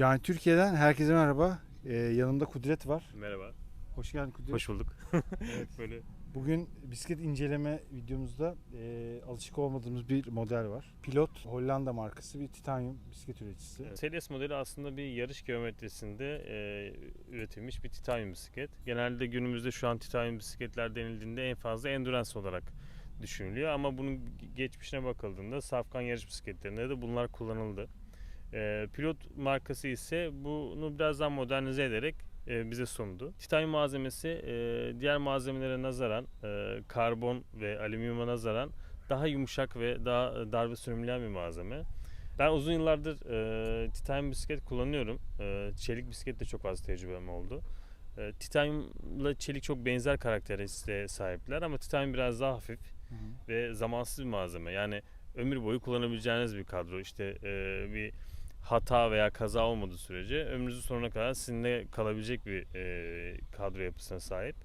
Yani Türkiye'den herkese merhaba. Ee, yanımda Kudret var. Merhaba. Hoş geldin Kudret. Hoş bulduk. Evet. Böyle Bugün bisiklet inceleme videomuzda e, alışık olmadığımız bir model var. Pilot Hollanda markası bir titanyum bisiklet üreticisi. Series modeli aslında bir yarış geometrisinde e, üretilmiş bir titanyum bisiklet. Genelde günümüzde şu an titanyum bisikletler denildiğinde en fazla endurance olarak düşünülüyor ama bunun geçmişine bakıldığında safkan yarış bisikletlerinde de bunlar kullanıldı. E, pilot markası ise bunu biraz daha modernize ederek e, bize sundu. Titanyum malzemesi e, diğer malzemelere nazaran e, karbon ve alüminyuma nazaran daha yumuşak ve daha darbe sürümleyen bir malzeme. Ben uzun yıllardır e, titanyum bisiklet kullanıyorum. E, çelik bisiklet de çok az tecrübem oldu. E, titanyumla çelik çok benzer karakteristiğe sahipler ama titanyum biraz daha hafif Hı hı. ve zamansız bir malzeme. Yani ömür boyu kullanabileceğiniz bir kadro. İşte e, bir hata veya kaza olmadığı sürece ömrünüzün sonuna kadar sizinle kalabilecek bir e, kadro yapısına sahip.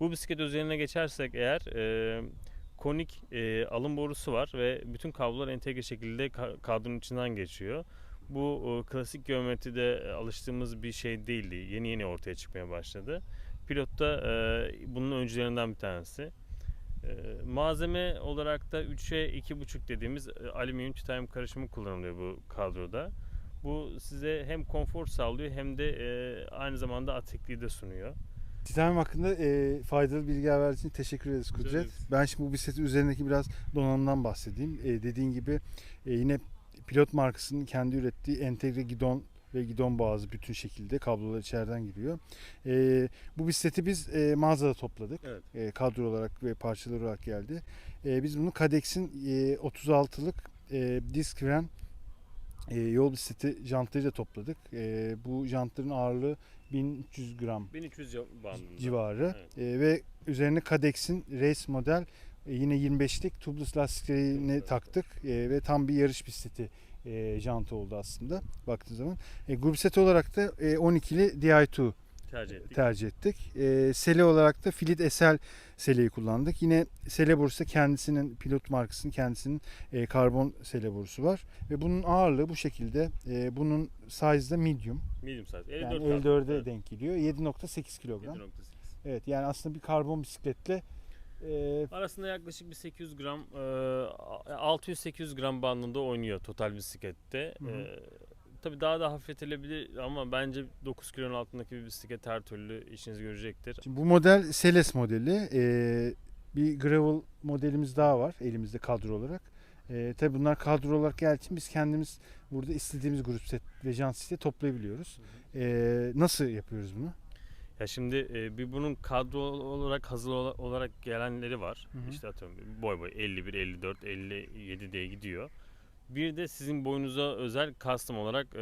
Bu bisiklet üzerine geçersek eğer e, konik e, alım borusu var ve bütün kablolar entegre şekilde ka- kadronun içinden geçiyor. Bu e, klasik geometride alıştığımız bir şey değildi. Yeni yeni ortaya çıkmaya başladı. Pilot da e, bunun öncülerinden bir tanesi. E, malzeme olarak da 3'e 2,5 dediğimiz e, alüminyum titanyum karışımı kullanılıyor bu kadroda. Bu size hem konfor sağlıyor hem de e, aynı zamanda atikliği de sunuyor. Titanyum hakkında e, faydalı bilgiler verdiğin için teşekkür ederiz Kudret. ederiz. Ben şimdi bu bisikletin üzerindeki biraz donanımdan bahsedeyim. E, dediğin gibi e, yine pilot markasının kendi ürettiği entegre gidon ve gidon bazı bütün şekilde kablolar içeriden giriyor. E, bu bisikleti biz e, mağazada topladık. Evet. E, kadro olarak ve parçalar olarak geldi. E, biz bunu Kadex'in e, 36'lık e, disk fren e, yol bisikleti jantlarıyla topladık. E, bu jantların ağırlığı 1300 gram 1300 bandında. civarı Evet. E, ve üzerine Kadex'in race model e, yine 25'lik tubeless lastiklerini Evet. taktık E, ve tam bir yarış bisikleti e, jantı oldu aslında baktığın zaman. E, grup set olarak da e, 12'li Di2 tercih ettik. tercih ettik. E, sele olarak da Filit SL seleyi kullandık. Yine sele borusu kendisinin pilot markasının kendisinin e, karbon sele borusu var ve bunun ağırlığı bu şekilde. E, bunun size de medium. Medium size. 54 Yani kaldı. 54'e Evet. denk geliyor. 7.8 kilogram. 7.8. Evet yani aslında bir karbon bisikletle e, Arasında yaklaşık bir 800 gram, e, 600-800 gram bandında oynuyor total bisiklette. Hı. E, tabii daha da hafifletilebilir ama bence 9 kilonun altındaki bir bisiklet her türlü işinizi görecektir. şimdi bu model Seles modeli. E, bir gravel modelimiz daha var elimizde kadro olarak. E, tabii bunlar kadro olarak geldiği için biz kendimiz burada istediğimiz grup set ve jant seti toplayabiliyoruz. E, nasıl yapıyoruz bunu? Ya şimdi e, bir bunun kadro olarak hazır ola- olarak gelenleri var. Hı hı. İşte atıyorum boy boy 51, 54, 57 diye gidiyor. Bir de sizin boyunuza özel custom olarak e,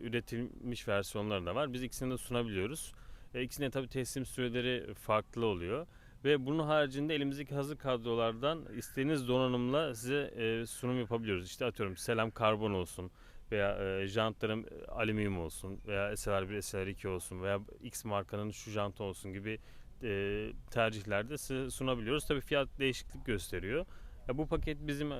üretilmiş versiyonları da var. Biz ikisini de sunabiliyoruz. E, ikisinin de tabii teslim süreleri farklı oluyor. Ve bunun haricinde elimizdeki hazır kadrolardan istediğiniz donanımla size e, sunum yapabiliyoruz. İşte atıyorum selam karbon olsun veya e, jantlarım alüminyum olsun veya SLR1, SLR2 olsun veya X markanın şu jantı olsun gibi e, tercihlerde size sunabiliyoruz. Tabii fiyat değişiklik gösteriyor. Ya bu paket bizim e,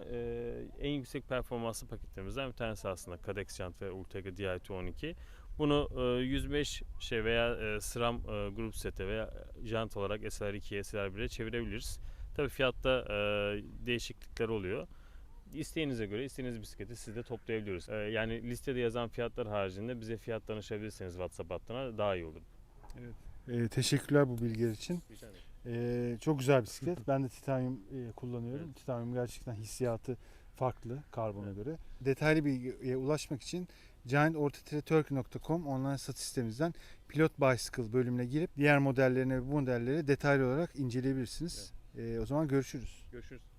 en yüksek performanslı paketlerimizden bir tanesi aslında. Cadex jant ve Ultegra Di212. Bunu e, 105 şey veya e, SRAM e, grup sete veya jant olarak SLR2'ye, SLR1'e çevirebiliriz. Tabii fiyatta e, değişiklikler oluyor. İsteğinize göre istediğiniz bisikleti siz de toplayabiliyoruz. E, yani listede yazan fiyatlar haricinde bize fiyat danışabilirseniz WhatsApp hattına daha iyi olur. E, teşekkürler bu bilgiler için. Rica ederim. E, çok güzel bisiklet. Ben de titanyum e, kullanıyorum. Evet. Titanyum gerçekten hissiyatı farklı karbona göre. Detaylı bilgiye ulaşmak için giantortaturkey.com online satış sitemizden Pilot Bicycle bölümüne girip diğer modellerine ve bu modelleri detaylı olarak inceleyebilirsiniz. E, o zaman görüşürüz. Görüşürüz.